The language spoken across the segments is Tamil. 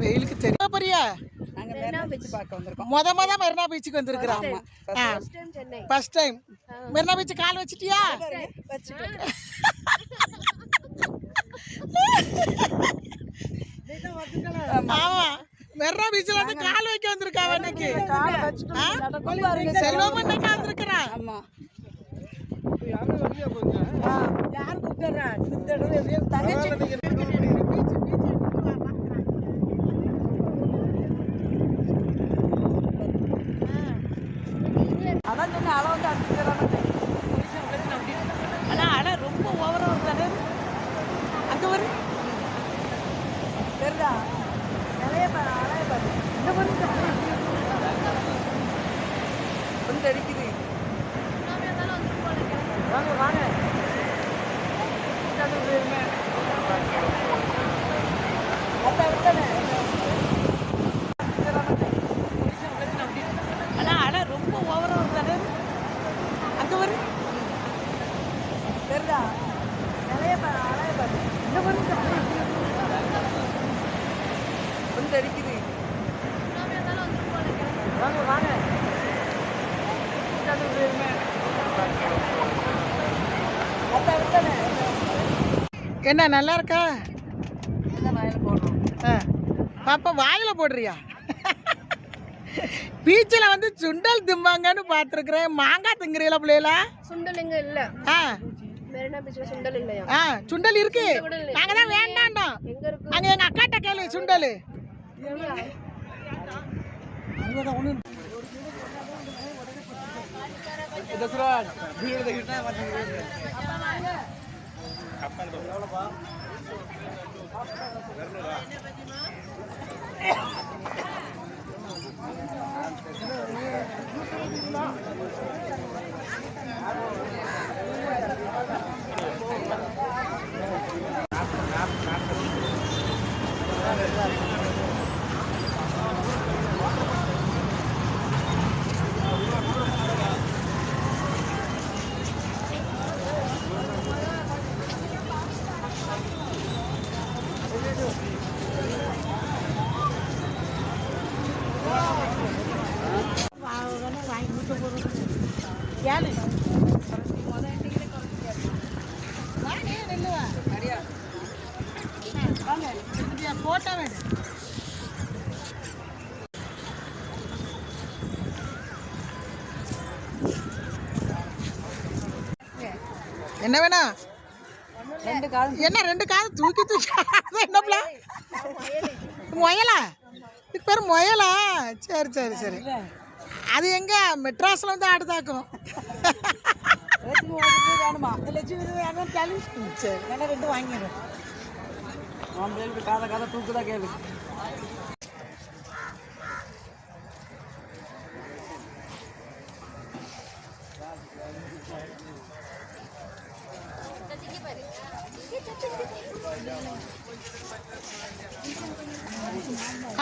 வெயிலுக்கு தெரியும் பெரிய முத முத மெரினா பீச்சுக்கு வந்திருக்கிறோம்? ஃபர்ஸ்ட் டைம் மெரினா பீச் கால் வச்சிட்டியா? ஆமா. மெரினா பீச்ல வந்து கால் வைக்க வந்திருக்கா இன்னைக்கு? செல்வம் இன்னைக்கு வந்திருக்கிறா? ஆமா. யார் கூப்பிட்டுறா இந்த தடவை எப்படியும் தங்கச்சி அதான் அலை வந்து அடிச்சுக்கிறாங்க ஆனா அட ரொம்ப ஓவரா வருதானே அங்க வரு தெரியுதா? நிறைய அலைய பாரு. இந்த வந்து அடிக்குது வாங்க வாங்க அதான் விட்டனே ஆனா அட ரொம்ப ஓவரா வருதானே அங்க வரு தெரியுதா நிறைய பாரு அலைய பாரு இந்த பாரு வந்து அடிக்குது வாங்க வாங்க அதான் விட்டனே என்ன நல்லா இருக்கா? என்ன வாயில போடுறோம்? ஆ. பாப்பா வாயில போடுறியா? பீச்சில் வந்து சுண்டல் திம்பாங்கன்னு பார்த்துருக்குறேன். மாங்காய் திங்குறீங்களா பிள்ளைகளா? சுண்டல் இங்க இல்ல. ஆ. சுண்டல் இல்லையா? ஆ சுண்டல் இருக்கு. நாங்கள் தான் வேண்டாண்டோம் எங்க இருக்கு? அங்கே எங்கள் அக்காட்ட கேளு சுண்டல். கப்பன் ஏழு போட்டோ வேணும் என்ன ரெண்டு காலம் என்ன ரெண்டு காலம் தூக்கி தூக்கி அது என்னப்ல முயலா? இதுக்கு பேர் முயலா? சரி சரி சரி. அது எங்க? மெட்ராஸ்ல வந்து ஆடுதாக்கும் லட்சுமி வாங்கிட்டு வேணுமா லட்சுமி வேணும் கேளு சரி வேணா ரெண்டு வாங்கிடுறேன் அவன் கேள்வி காதை காதை தூக்குதா கேள்வி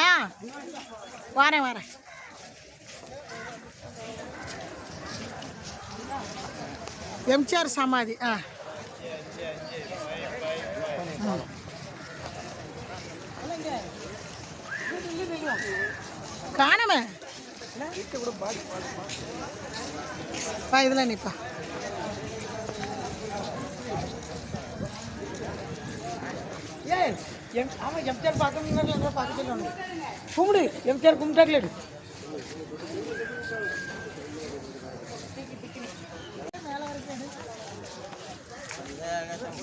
ஆ வரேன் வரேன். எம்ஜிஆர் சமாதி ஆ. காணமே. பா இதெல்லாம் நிப்பா ஏ எம் ஆமாம் எம்ஜிஆர் பார்க்க பார்க்க சொல்லணும் கும்பிடு எம்ஜிஆர் கும்பிட்டாங்களே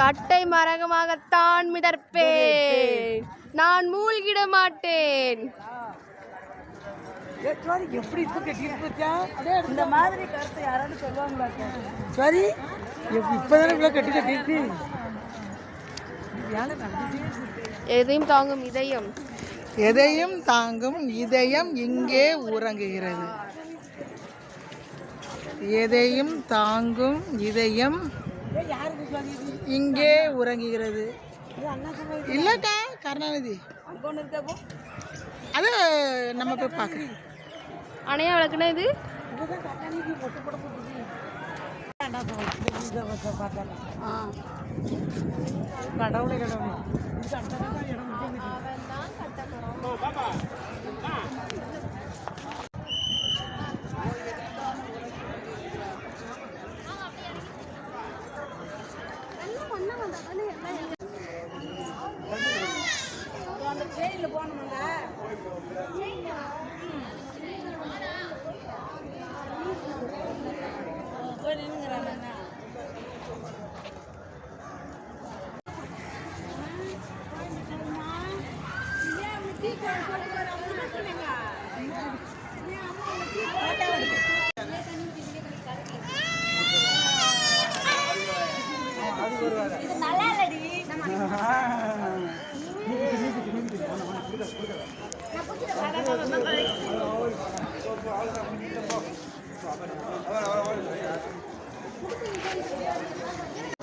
கட்டை மரகமாகத்தான் மிதற்பேன் நான் மூழ்கிட மாட்டேன். எப்படி இந்த மாதிரி கருத்தை யாராவது சொல்லுவாங்களா சரி இப்போதானே இவ்வளோ கட்டி கட்டிருக்கு. எதையும் தாங்கும் இதயம். எதையும் தாங்கும் இதயம் இங்கே உறங்குகிறது. எதையும் தாங்கும் இதயம் இங்கே உறங்குகிறது. இல்லக்கா கருணாநிதி. அங்கே ஒன்று இருக்கப்போ அது நம்ம போய் பார்க்கலாம். அணையா விளக்குனா இது? இதுதான் கட்டாணிக்கு Thank you.